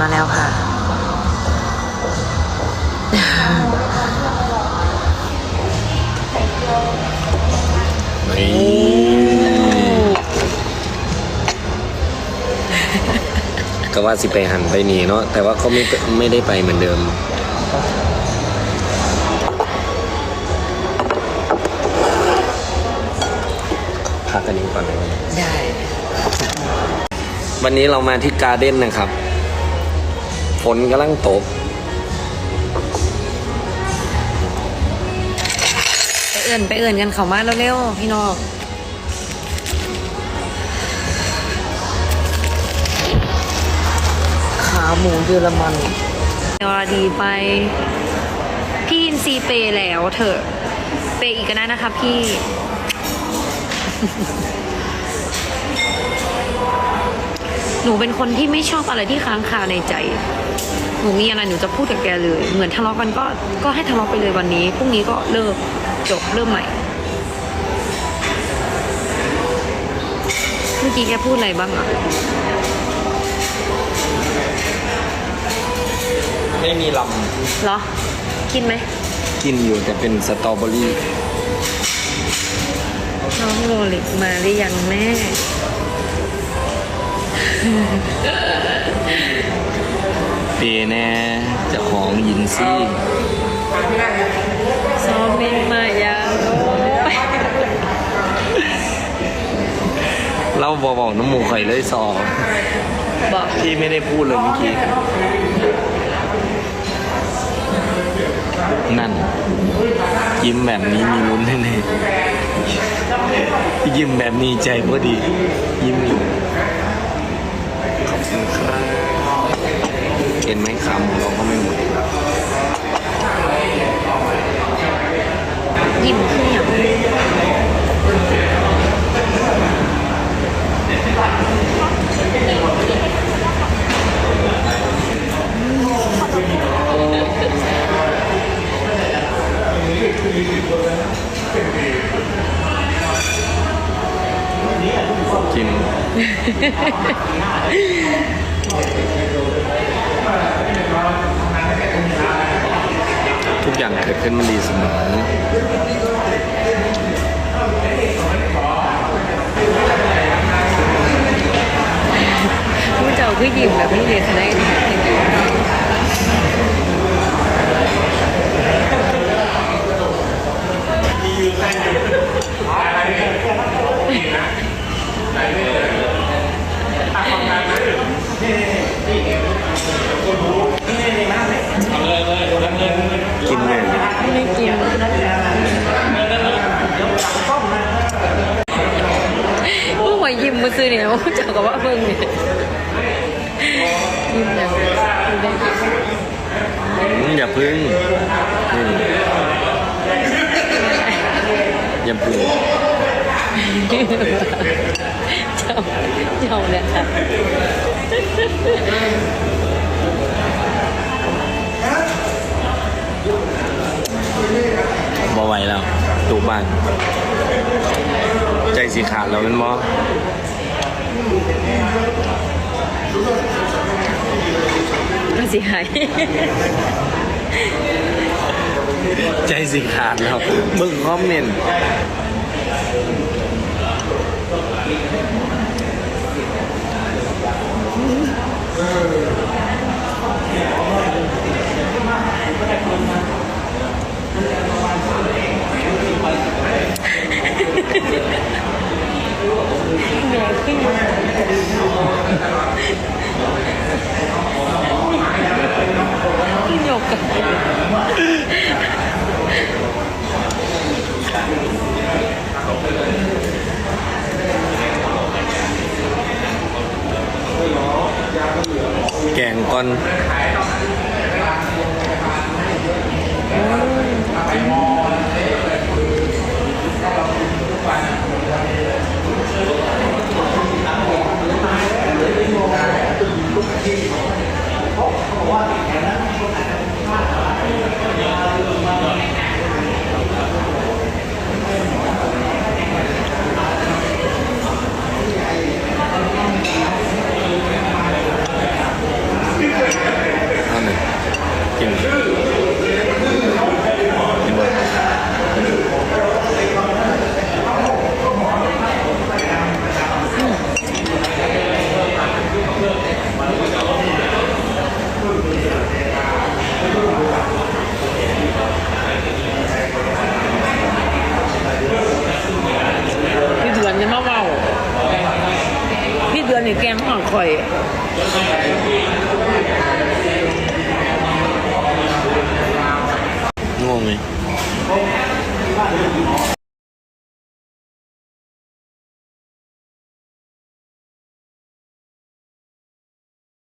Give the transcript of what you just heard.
มาแล้วค่ะก็ว่าสิไปหันไปหนีเนาะแต่ว่าเขาไม่ไม่ได้ไปเหมือนเดิม พักกันนี้ก่อนเลยได้ วันนี้เรามาที่การ์เด้นนะครับ ฝนกำลังตกไปเอื่นไปเอื่นกันเขามาเร็วๆพี่น้องขาหมูเยอรมันเวลาดีไป พี่อินซีเปย์แล้วเถอะ เปย์อีกก็ได้นะคะพี่ ห นูเป็นคนที่ไม่ชอบอะไรที่ค้างคาในใจ หนูมีอะไรหนูจะพูดกับแกเลย เหมือนทะเลาะกันก็ก็ให้ทะเลาะไปเลยวันนี้พรุ่งนี้ก็เลิกจบเริ่มใหม่ เมื่อกี้แกพูดอะไรบ้างอะไม่มีลเหรอ กินไหมำกินอยู่แต่เป็นสตรอเบอรี่น้องโรเล็กมาหรือยังแม่ เปแน่เจะของยินซี่ซ้อมเมนมายังโอ้ยเราบอกบอกน้ำหมูไข่เลยสองบอกพี่ไม่ได้พูดเลยเมื่อกี้ นั่น ยิ้มแบบนี้มีลุ้นแน่ๆยิ้มแบบนี้ใจพอดี ยิ้มอยู่ขอบคุณครับ เห็นไหมคำเราก็ไม่หมดยิ้มขึ้นอย่างกิน ทุกอย่างเกิด ขึ้นมันดีเสมอผู้เจ้าคือยิ้มแบบนี้เลยคะแนนกินเลย ไม่กินผู้หวยยิ้มมา ซื้อเนี่ยผู้เจ้ากับว่าเบิ่งเนี่ยยิ้มอย่างดูได้อืมอย่าพึ่งอืมอย่าพึ่งเจ้าเจ้าเนี่ยค่ะบ่ไหวแล้วตูบ้าน ใจสีขาดแล้วเป็น มันสิหาย ใจสิขาดแล้วมึงคอมเมนต์หย แกงก่อนอ ข่อยง่วงไหม